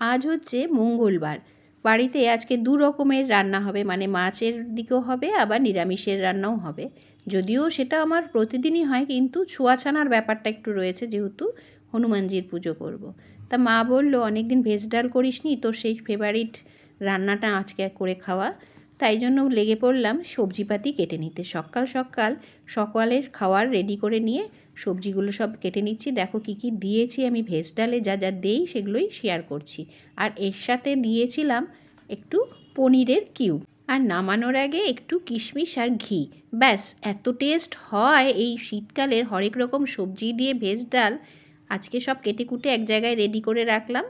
আজ হচ্ছে মঙ্গলবার। বাড়িতে আজকে দু রকমের রান্না হবে মানে মাছের দিকেও হবে, আবার নিরামিষের রান্নাও হবে। যদিও সেটা আমার প্রতিদিনই হয়, কিন্তু ছোঁয়াছানার ব্যাপারটা একটু রয়েছে, যেহেতু হনুমানজির পুজো করব। তা মা বলল অনেক দিন ভেজ ডাল করিসনি তোর সেই ফেভারিট রান্নাটা আজকে করে খাওয়া। তাই জন্য লেগে পড়লাম সবজিপাতি কেটে নিতে। সকাল সকাল সকালের খাওয়ার রেডি করে নিয়ে সবজিগুলো সব কেটে নিচ্ছি। দেখো কি কি দিয়েছি আমি ভেজ ডালে, যা যা দেই সেগুলোই শেয়ার করছি। আর এর সাথে দিয়েছিলাম একটু পনিরের কিউব। আর নামানোর আগে একটু কিশমিশ আর ঘি। ব্যাস, এত টেস্ট হয় এই শীতকালের হরেক রকম সবজি দিয়ে ভেজ ডাল। আজকে সব কেটে কুটে এক জায়গায় রেডি করে রাখলাম।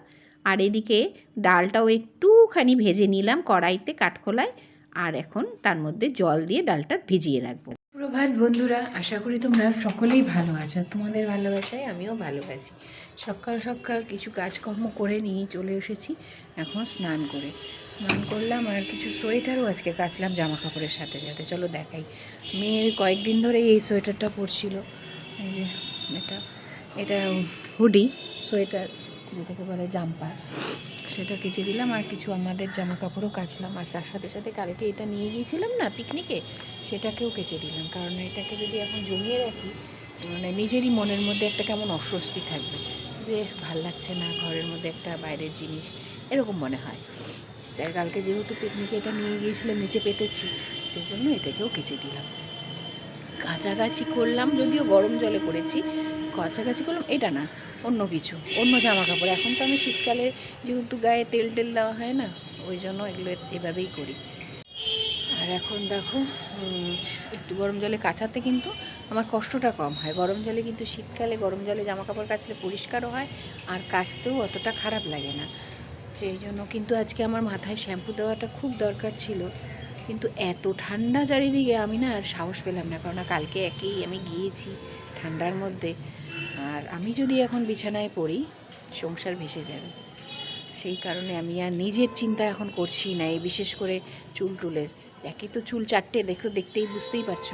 আর এদিকে ডালটাও একটুখানি ভেজে নিলাম কড়াইতে কাঠখোলায়। আর এখন তার মধ্যে জল দিয়ে ডালটা ভিজিয়ে রাখব। প্রভাত বন্ধুরা, আশা করি তোমরা সকলেই ভালো আছো। তোমাদের ভালোবাসায় আমিও ভালোবাসি সকাল সকাল কিছু কাজকর্ম করে নিয়ে চলে এসেছি এখন স্নান করে। স্নান করলাম আর কিছু সোয়েটারও আজকে কাচলাম জামা কাপড়ের সাথে সাথে। চলো দেখাই। মেয়ের কয়েকদিন ধরে এই সোয়েটারটা পরছিল। এই যে এটা এটা হুডি সোয়েটার, যেটাকে বলে জাম্পার। সেটা কেচে দিলাম আর কিছু আমাদের জামা কাপড়ও কাচলাম। আর তার সাথে সাথে কালকে এটা নিয়ে গিয়েছিলাম না, পিকনিকে, সেটাকেও কেচে দিলাম। কারণ এটাকে যদি এখন জমিয়ে রাখি মানে নিজেরই মনের মধ্যে একটা কেমন অস্বস্তি থাকবে যে, ভালো লাগছে না, ঘরের মধ্যে একটা বাইরের জিনিস, এরকম মনে হয়। তাই কালকে যেহেতু পিকনিকে এটা নিয়ে গিয়েছিলাম, নিচে পেতেছি সেই জন্য এটাকেও কেচে দিলাম। কাছাকাছি করলাম, যদিও গরম জলে করেছি কাছাকাছি করলাম, এটা না, অন্য কিছু, অন্য জামা কাপড় এখন তো আমি শীতকালে যেহেতু গায়ে তেল টেল দেওয়া হয় না, ওই জন্য এগুলো এভাবেই করি। আর এখন দেখো একটু গরম জলে কাচাতে কিন্তু আমার কষ্টটা কম হয়। গরম জলে কিন্তু শীতকালে গরম জলে জামা কাপড় কাচলে পরিষ্কারও হয়, আর কাচতেও অতটা খারাপ লাগে না। সেই জন্য কিন্তু আজকে আমার মাথায় শ্যাম্পু দেওয়াটা খুব দরকার ছিল, কিন্তু এত ঠান্ডা চারিদিকে আমি না আর সাহস পেলাম না কারণ কালকে একেই আমি গিয়েছি ঠান্ডার মধ্যে। আর আমি যদি এখন বিছানায় পড়ি, সংসার ভেসে যাবে। সেই কারণে আমি আর নিজের চিন্তা এখন করছি না, এই বিশেষ করে চুল টুলের। একই তো চুল চারটে দেখো দেখতেই বুঝতেই পারছ।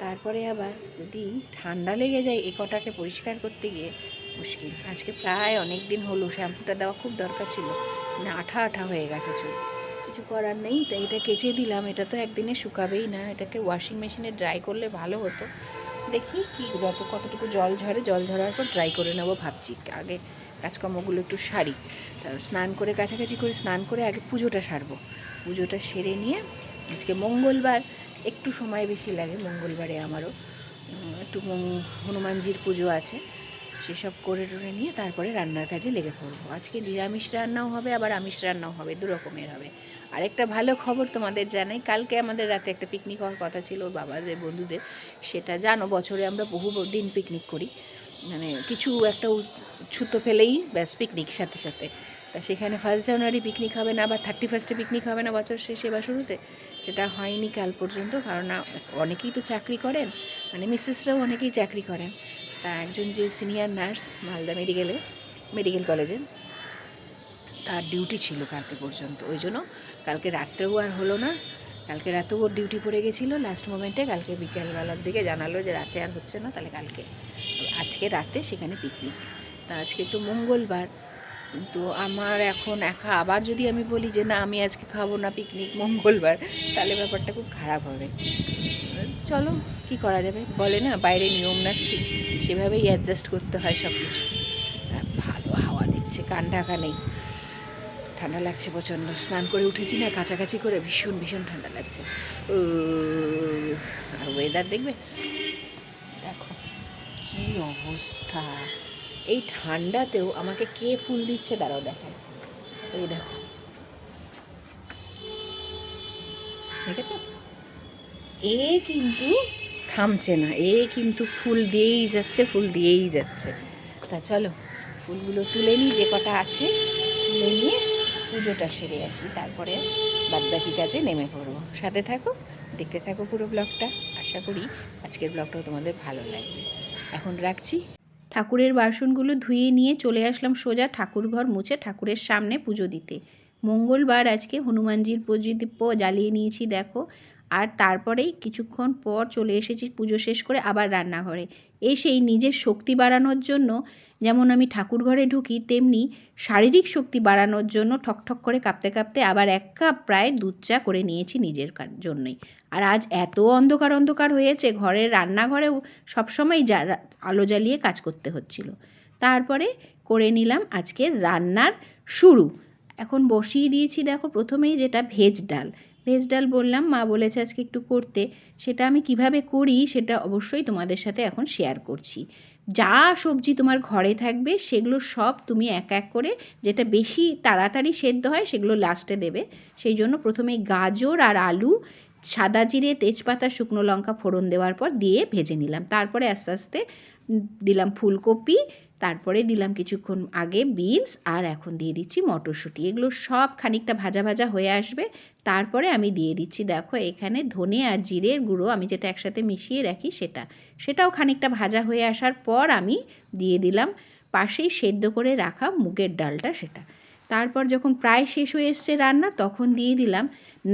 তারপরে আবার যদি ঠান্ডা লেগে যায় এ কটাকে পরিষ্কার করতে গিয়ে, মুশকিল। আজকে প্রায় অনেক দিন হলো, শ্যাম্পুটা দেওয়া খুব দরকার ছিল। মানে আঠা আঠা হয়ে গেছে চুল। কিছু করার নেই, তাই এটা কেচে দিলাম। এটা তো একদিনে শুকাবেই না। এটাকে ওয়াশিং মেশিনে ড্রাই করলে ভালো হতো। দেখি কি যত, কতটুকু জল ঝরে, জল ঝরার পর ড্রাই করে নেব ভাবছি। আগে কাজকর্মগুলো একটু সারি। তারপর স্নান করে, কাছাকাছি করে স্নান করে আগে পুজোটা সারবো। পুজোটা সেরে নিয়ে আজকে মঙ্গলবার, একটু সময় বেশি লাগে মঙ্গলবারে আমারও। একটু হনুমানজির পুজো আছে। সেসব করে টরে নিয়ে তারপরে রান্নার কাজে লেগে পড়ব। আজকে নিরামিষ রান্নাও হবে, আবার আমিষ রান্নাও হবে, দু রকমের হবে। আরেকটা ভালো খবর তোমাদের জানাই, কালকে আমাদের রাতে একটা পিকনিক হওয়ার কথা ছিল বাবাদের বন্ধুদের, সেটা জানো, বছরে আমরা বহু দিন পিকনিক করি। মানে কিছু একটা ছুতো ফেলেই ব্যাস পিকনিক সাথে সাথে। তা সেখানে ফার্স্ট জানুয়ারি পিকনিক হবে না বা থার্টি ফার্স্টে পিকনিক হবে না বছর শেষে বা শুরুতে। সেটা হয়নি কাল পর্যন্ত, কারণ অনেকেই তো চাকরি করেন মানে মিসেসরাও অনেকেই চাকরি করেন। একজন যে সিনিয়র নার্স মালদা মেডিকেলে মেডিকেল কলেজে তার ডিউটি ছিল কালকে পর্যন্ত। ওই জন্য কালকে রাত্রেও আর হলো না। কালকে রাতেও ওর ডিউটি পড়ে গেছিল। লাস্ট মোমেন্টে কালকে বিকেলবেলার দিকে জানালো যে রাতে আর হচ্ছে না, তাহলে কালকে। আজকে রাতে সেখানে পিকনিক তা আজকে তো মঙ্গলবার। কিন্তু আমার এখন একা, আবার যদি আমি বলি যে না, আমি আজকে খাব না পিকনিক মঙ্গলবার, তাহলে ব্যাপারটা খুব খারাপ হবে। চলো, কি করা যাবে? বলে না, বাইরে নিয়ম নাস্তি, সেভাবেই অ্যাডজাস্ট করতে হয় সব কিছু ভালো হাওয়া দিচ্ছে, কান ঢাকা নেই। ঠান্ডা লাগছে প্রচণ্ড। স্নান করে উঠেছি না, কাছাকাছি করে ভীষণ ভীষণ ঠান্ডা লাগছে। আর ওয়েদার দেখবে? দেখো, কি অবস্থা। এই ঠান্ডাতেও আমাকে কে ফুল দিচ্ছে দাঁড়াও দেখায় এই দেখো। দেখেছ? এ কিন্তু থামছে না, এ কিন্তু ফুল দিয়েই যাচ্ছে, ফুল দিয়েই যাচ্ছে। তা চলো, ফুলগুলো তুলে নিই, যে কটা আছে, তুলে নিয়ে পুজোটা সেরে আসি, তারপরে বাদবাকি কাজে নেমে পড়ব। সাথে থাকো, দেখতে থাকো পুরো ব্লগটা, আশা করি আজকের ব্লগটাও তোমাদের ভালো লাগবে। এখন রাখছি। ঠাকুরের বাসনগুলো ধুয়ে নিয়ে চলে আসলাম সোজা ঠাকুর ঘর মুছে ঠাকুরের সামনে পুজো দিতে। মঙ্গলবার আজকে হনুমানজির পুজো দীপ জ্বালিয়ে নিয়েছি, দেখো। আর তারপরেই কিছুক্ষণ পর চলে এসেছি পুজো শেষ করে আবার রান্নাঘরে। এসেই নিজের শক্তি বাড়ানোর জন্য, যেমন আমি ঠাকুর ঘরে ঢুকি, তেমনি শারীরিক শক্তি বাড়ানোর জন্য ঠকঠক করে কাঁপতে কাঁপতে আবার এক কাপ প্রায় দুধ চা করে নিয়েছি নিজের জন্যই। আর আজ এত অন্ধকার অন্ধকার হয়েছে, ঘরের রান্নাঘরেও সবসময় যা আলো জ্বালিয়ে কাজ করতে হচ্ছিল। তারপরে করে নিলাম আজকে রান্নার শুরু। এখন বসিয়ে দিয়েছি দেখো প্রথমেই যেটা ভেজ ডাল। ভেজ ডাল বললাম, মা বলেছে আজকে একটু করতে। সেটা আমি কীভাবে করি সেটা অবশ্যই তোমাদের সাথে এখন শেয়ার করছি। যা সবজি তোমার ঘরে থাকবে সেগুলো সব তুমি এক এক করে যেটা বেশি তাড়াতাড়ি সেদ্ধ হয় সেগুলো লাস্টে দেবে। সেই জন্য প্রথমে গাজর আর আলু, সাদা জিরে, তেজপাতা, শুকনো লঙ্কা ফোড়ন দেওয়ার পর দিয়ে ভেজে নিলাম। তারপরে আস্তে আস্তে দিলাম ফুলকপি তারপরে দিলাম কিছুক্ষণ আগে বিনস আর এখন দিয়ে দিচ্ছি মটরশুঁটি। এগুলো সব খানিকটা ভাজা ভাজা হয়ে আসবে। তারপরে আমি দিয়ে দিচ্ছি, দেখো, এখানে ধনে আর জিরের গুঁড়ো আমি যেটা একসাথে মিশিয়ে রাখি সেটা। সেটাও খানিকটা ভাজা হয়ে আসার পর আমি দিয়ে দিলাম পাশেই সেদ্ধ করে রাখা মুগের ডালটা সেটা। তারপর যখন প্রায় শেষ হয়ে এসছে রান্না, তখন দিয়ে দিলাম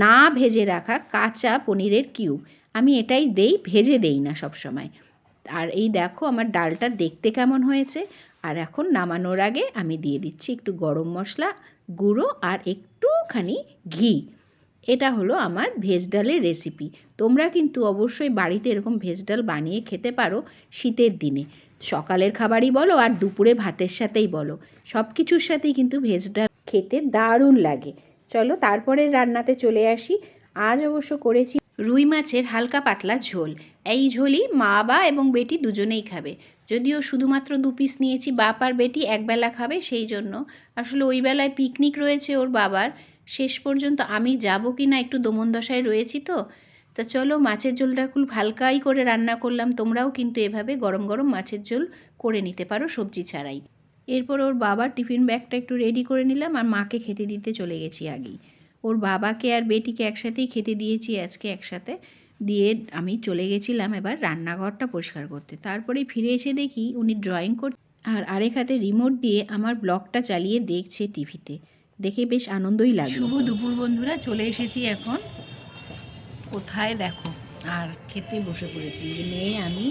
না ভেজে রাখা কাঁচা পনিরের কিউব। আমি এটাই দেই, ভেজে দেই না সব সময় আর এই দেখো আমার ডালটা দেখতে কেমন হয়েছে। আর এখন নামানোর আগে আমি দিয়ে দিচ্ছি একটু গরম মশলা, গুঁড়ো আর একটুখানি ঘি। এটা হলো আমার ভেজ ডালের রেসিপি তোমরা কিন্তু অবশ্যই বাড়িতে এরকম ভেজ ডাল বানিয়ে খেতে পারো শীতের দিনে। সকালের খাবারই বলো আর দুপুরে ভাতের সাথেই বলো। সব কিছুর সাথেই কিন্তু ভেজ ডাল খেতে দারুণ লাগে। চলো তারপরের রান্নাতে চলে আসি। আজ অবশ্য করেছি রুই মাছের হালকা পাতলা ঝোল। এই ঝোলই মা বা এবং বেটি দুজনেই খাবে। যদিও শুধুমাত্র দু পিস নিয়েছি, বাপ আর বেটি একবেলা খাবে সেই জন্য। আসলে ওই বেলায় পিকনিক রয়েছে ওর বাবার। শেষ পর্যন্ত আমি যাব কি না একটু দমন দশায় রয়েছি তো। তা চলো মাছের ঝোলটা খুব হালকাই করে রান্না করলাম। তোমরাও কিন্তু এভাবে গরম গরম মাছের ঝোল করে নিতে পারো সবজি ছাড়াই। এরপর ওর বাবার টিফিন ব্যাগটা একটু রেডি করে নিলাম আর মাকে খেতে দিতে চলে গেছি আগেই। ওর বাবাকে আর বেটিকে একসাথেই খেতে দিয়েছি আজকে একসাথে। দিয়ে আমি চলে গেছিলাম এবার রান্নাঘরটা পরিষ্কার করতে। তারপরে ফিরে এসে দেখি উনি ড্রয়িং করতে আর আরেক হাতে রিমোট দিয়ে আমার ব্লগটা চালিয়ে দেখছে টিভিতে। দেখে বেশ আনন্দই লাগল। শুভ দুপুর বন্ধুরা চলে এসেছি এখন। কোথায় দেখো? আর খেতে বসে পড়েছি। মেয়ে আমি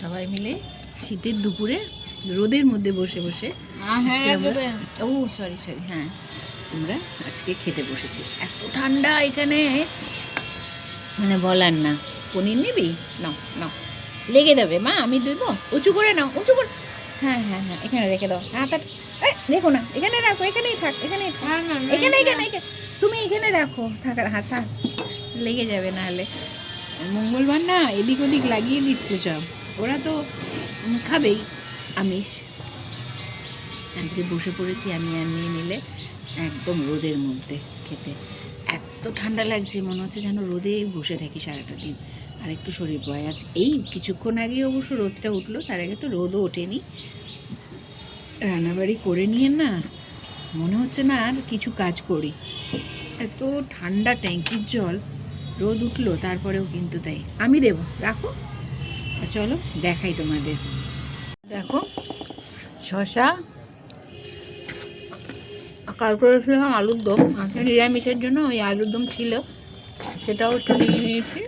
সবাই মিলে শীতের দুপুরে রোদের মধ্যে বসে বসে ও সরি সরি হ্যাঁ। আমরা আজকে খেতে বসেছি। এত ঠান্ডা এখানে। মানে বলার না। পনির নিবি? নাও নাও। লেগে যাবে। মা আমি দেবো উঁচু করে নাও উঁচু করে হ্যাঁ হ্যাঁ হ্যাঁ এখানে রেখে দাও। হ্যাঁ এই, দেখো না এখানে রাখো এখানেই থাক এখানেই থাক। এখানে এখানে এখানে। তুমি এখানে রাখো। থাকার হাত থাক লেগে যাবে না হলে মঙ্গলবার না এদিক ওদিক লাগিয়ে দিচ্ছে সব। ওরা তো খাবেই। আমিষ। আজকে বসে পড়েছি আমি আর মেয়ে মিলে। একদম রোদের মধ্যে খেতে। এত ঠান্ডা লাগছে, মনে হচ্ছে যেন রোদে বসে থাকি সারাটা দিন। আর একটু শরীর বয়, আজ এই কিছুক্ষণ আগে অবশ্য রোদটা উঠল, তার আগে তো রোদও ওঠেনি। রান্নাবাড়ি করে নিয়ে না, মনে হচ্ছে না আর কিছু কাজ করি। এত ঠান্ডা ট্যাঙ্কির জল, রোদ উঠল, তারপরেও কিন্তু তাই। আমি দেব, রাখো? চলো, দেখাই তোমাদের। দেখো, শশা কাল করেছিলাম আলুর দম। আজকে নিরামিষের জন্য ওই আলুর দম ছিল। সেটাও একটু নিয়ে নিয়েছি।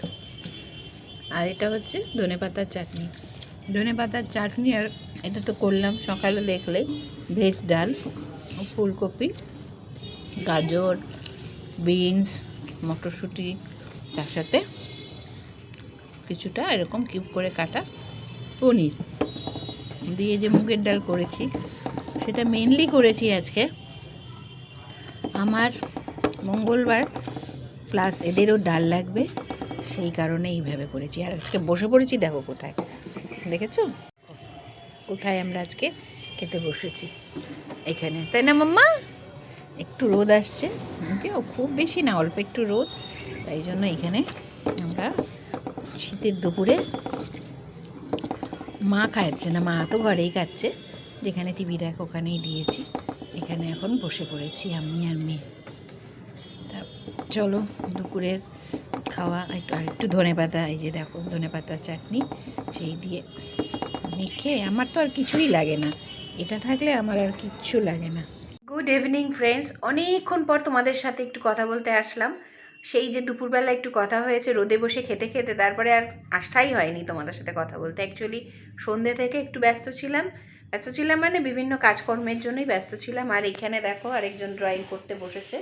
আর এটা হচ্ছে ধনে পাতার চাটনি। ধনে পাতার চাটনি আর এটা তো করলাম সকালে দেখলে। ভেজ ডাল, ফুলকপি, গাজর, বিনস, মটরশুঁটি, তার সাথে কিছুটা এরকম কিউব করে কাটা পনির। দিয়ে যে মুগের ডাল করেছি, সেটা মেনলি করেছি আজকে। আমার মঙ্গলবার প্লাস এদেরও ডাল লাগবে, সেই কারণে এইভাবে করেছি। আর আজকে বসে পড়েছি, দেখো কোথায়। দেখেছ? কোথায় আমরা আজকে খেতে বসেছি? এখানে। তাই না, মাম্মা? একটু রোদ আসছে। কেউ খুব বেশি না, অল্প একটু রোদ। তাই জন্য এখানে আমরা শীতের দুপুরে মা খাচ্ছে না, মা তো ঘরেই খাচ্ছে। যেখানে টিভি দেখ, ওখানেই দিয়েছি। এখানে এখন বসে পড়েছি আমি আর মেয়ে। তা চলো, দুপুরের খাওয়া একটু, আর একটু ধনে পাতা, এই যে দেখো, ধনে পাতার চাটনি, সেই দিয়ে মেখে আমার তো আর কিছুই লাগে না। এটা থাকলে আমার আর কিচ্ছু লাগে না। গুড ইভিনিং ফ্রেন্ডস অনেকক্ষণ পর তোমাদের সাথে একটু কথা বলতে আসলাম। সেই যে দুপুরবেলা একটু কথা হয়েছে, রোদে বসে খেতে খেতে, তারপরে আর আসাই হয়নি তোমাদের সাথে কথা বলতে। অ্যাকচুয়ালি সন্ধ্যে থেকে একটু ব্যস্ত ছিলাম। ব্যস্ত ছিলাম মানে বিভিন্ন কাজকর্মের জন্যই ব্যস্ত ছিলাম। আর এখানে দেখো আরেকজন ড্রয়িং করতে বসেছে।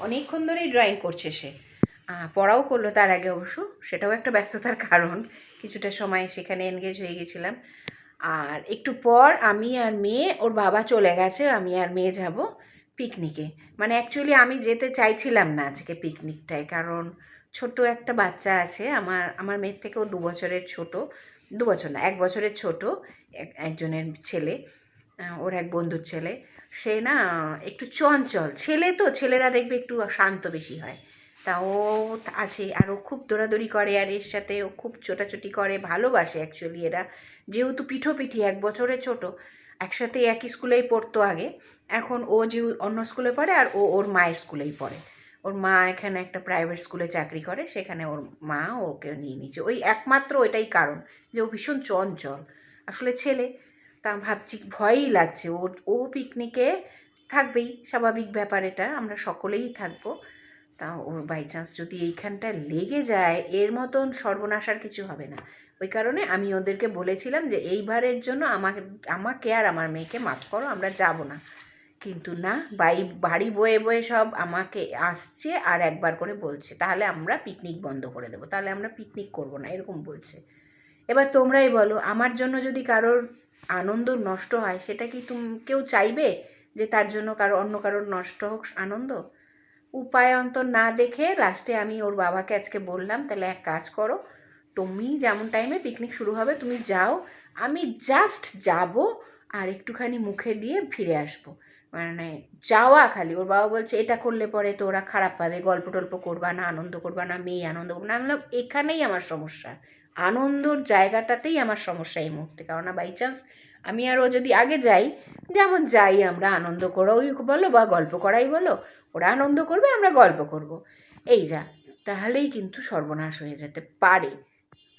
অনেকক্ষণ ধরেই ড্রয়িং করছে সে। পড়াও করল তার আগে অবশ্য। সেটাও একটা ব্যস্ততার কারণ। কিছুটা সময় সেখানে এনগেজ হয়ে গেছিলাম। আর একটু পর আমি আর মেয়ে, ওর বাবা চলে গেছে, আমি আর মেয়ে যাব পিকনিকে মানে অ্যাকচুয়ালি আমি যেতে চাইছিলাম না আজকে পিকনিকটায় কারণ ছোট একটা বাচ্চা আছে। আমার আমার মেয়ের থেকেও দু বছরের ছোট। দু বছর না, এক বছরের ছোট এক- একজনের ছেলে ওর এক বন্ধুর ছেলে। সে না, একটু চঞ্চল, ছেলে তো, ছেলেরা দেখবে একটু শান্ত বেশি হয়। তা ও আছে, আর ও খুব দৌড়াদৌড়ি করে, আর এর সাথে ও খুব ছোটাছুটি করে, ভালোবাসে অ্যাকচুয়ালি এরা। যেহেতু পিঠোপিঠি, এক বছরের ছোট, একসাথে একই স্কুলেই পড়তো আগে। এখন ও যে অন্য স্কুলে পড়ে, আর ও ওর মায়ের স্কুলেই পড়ে। ওর মা এখানে একটা প্রাইভেট স্কুলে চাকরি করে, সেখানে ওর মা ওকে নিয়ে নিয়েছে। ওই একমাত্র ওইটাই কারণ যে ও ভীষণ চঞ্চল, আসলে ছেলে। তা ভাবছি ভয়ই লাগছে। ওর ও পিকনিকে থাকবেই, স্বাভাবিক ব্যাপার এটা, আমরা সকলেই থাকব। তা ওর বাই চান্স যদি এইখানটা লেগে যায়, এর মতন সর্বনাশ আর কিছু হবে না। ওই কারণে আমি ওদেরকে বলেছিলাম যে এইবারের জন্য আমাকে আমাকে আর আমার মেয়েকে মাফ করো, আমরা যাব না। কিন্তু না, বাই, বাড়ি বয়ে বয়ে সব আমাকে আসছে আর একবার করে বলছে, তাহলে আমরা পিকনিক বন্ধ করে দেবো, তাহলে আমরা পিকনিক করব না, এরকম বলছে। এবার তোমরাই বলো, আমার জন্য যদি কারোর আনন্দ নষ্ট হয়, সেটা কি তুম, কেউ চাইবে যে তার জন্য কারও, অন্য কারোর নষ্ট হোক আনন্দ? উপায় অন্তর না দেখে লাস্টে আমি ওর বাবাকে আজকে বললাম, তাহলে এক কাজ করো, তুমি যেমন টাইমে পিকনিক শুরু হবে, তুমি যাও, আমি জাস্ট যাব আর একটুখানি মুখে দিয়ে ফিরে আসব। মানে যাওয়া খালি। ওর বাবা বলছে, এটা করলে পরে তো ওরা খারাপ পাবে, গল্প টল্প করবা না, আনন্দ করবা না, মেয়ে আনন্দ করবে না। আমি এখানেই আমার সমস্যা। আনন্দর জায়গাটাতেই আমার সমস্যা এই মুহূর্তে। কারণ বাই চান্স আমি আর ও যদি আগে যাই, যেমন যাই আমরা, আনন্দ করাই বলো বা গল্প করাই বলো, ওরা আনন্দ করবে, আমরা গল্প করব। এই যা, তাহলেই কিন্তু সর্বনাশ হয়ে যেতে পারে।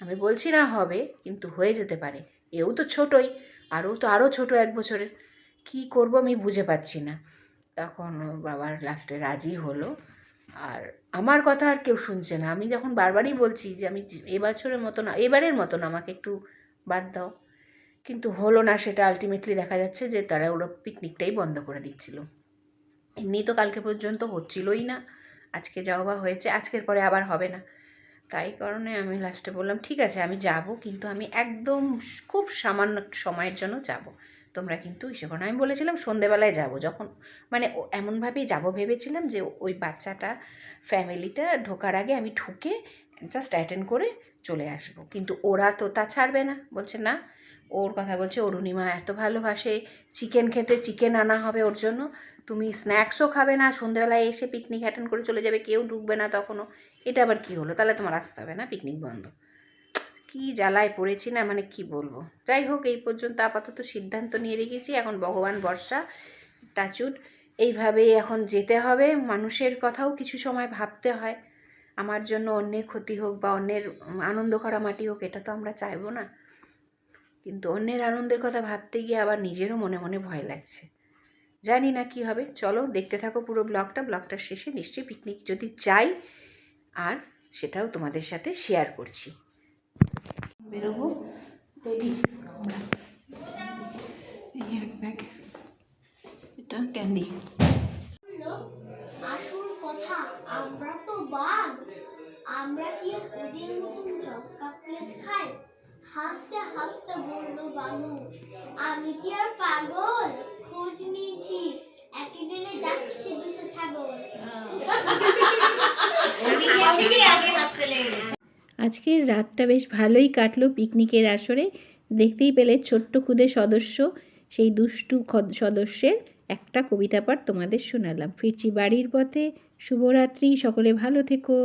আমি বলছি না হবে, কিন্তু হয়ে যেতে পারে। এও তো ছোটই আরও তো আরও ছোট এক বছরের। কি করব আমি বুঝে পাচ্ছি না। তখন বাবার লাস্টে রাজি হলো। আর আমার কথা আর কেউ শুনছে না। আমি যখন বারবারই বলছি যে, আমি এবছরের মতন এবারের মতন আমাকে একটু বাদ দাও। কিন্তু হলো না সেটা। আলটিমেটলি দেখা যাচ্ছে যে, তারা ওরা পিকনিকটাই বন্ধ করে দিচ্ছিল। এমনি তো কালকে পর্যন্ত হচ্ছিলই না। আজকে যাওয়া বা হয়েছে, আজকের পরে আবার হবে না। তাই কারণে আমি লাস্টে বললাম, ঠিক আছে, আমি যাব, কিন্তু আমি একদম খুব সামান্য সময়ের জন্য যাব। তোমরা কিন্তু ইসে করো আমি বলেছিলাম সন্ধেবেলায় যাব। যখন মানে এমনভাবেই যাব ভেবেছিলাম যে ওই বাচ্চাটা ফ্যামিলিটা ঢোকার আগে আমি ঢুকে জাস্ট অ্যাটেন্ড করে চলে আসব। কিন্তু ওরা তো তা ছাড়বে না। বলছে, না, ওর কথা বলছে অরুণিমা এত ভালোবাসে চিকেন খেতে চিকেন আনা হবে ওর জন্য। তুমি স্ন্যাক্সও খাবে না, সন্ধেবেলায় এসে পিকনিক অ্যাটেন্ড করে চলে যাবে, কেউ ঢুকবে না তখনও। এটা আবার কি হলো? তাহলে তোমার আসতে হবে না পিকনিক বন্ধ। কি জ্বালায় পড়েছি না মানে কি বলব? যাই হোক, এই পর্যন্ত আপাতত সিদ্ধান্ত নিয়ে রেখেছি। এখন ভগবান বর্ষা টাচুট। এইভাবেই এখন যেতে হবে। মানুষের কথাও কিছু সময় ভাবতে হয়। আমার জন্য অন্যের ক্ষতি হোক বা অন্যের আনন্দ করা মাটি হোক, এটা তো আমরা চাইব না। কিন্তু অন্যের আনন্দের কথা ভাবতে গিয়ে আবার নিজেরও মনে মনে ভয় লাগছে। জানি না কি হবে। চলো, দেখতে থাকো পুরো ব্লগটা। ব্লগটার শেষে নিশ্চয়ই পিকনিক যদি যাই আর সেটাও তোমাদের সাথে শেয়ার করছি। বেরোবো। রেডি এই এক ব্যাগ এটা ক্যান্ডি আসল কথা আমরা তো বাঘ। আমরা কি ওদের মতন খাই? হাসতে হাসতে বলল বানু আমি কি আর পাগল? খোঁজ নিয়েছি। একই দিনে যাচ্ছে দুশো ছাগল। আজকের রাতটা বেশ ভালোই কাটলো পিকনিকের আসরে। দেখতেই পেলে ছোট্ট খুদে সদস্য, সেই দুষ্টু সদস্যের একটা কবিতা পাঠ তোমাদের শোনালাম। ফিরছি বাড়ির পথে। শুভরাত্রি, সকলে ভালো থেকো।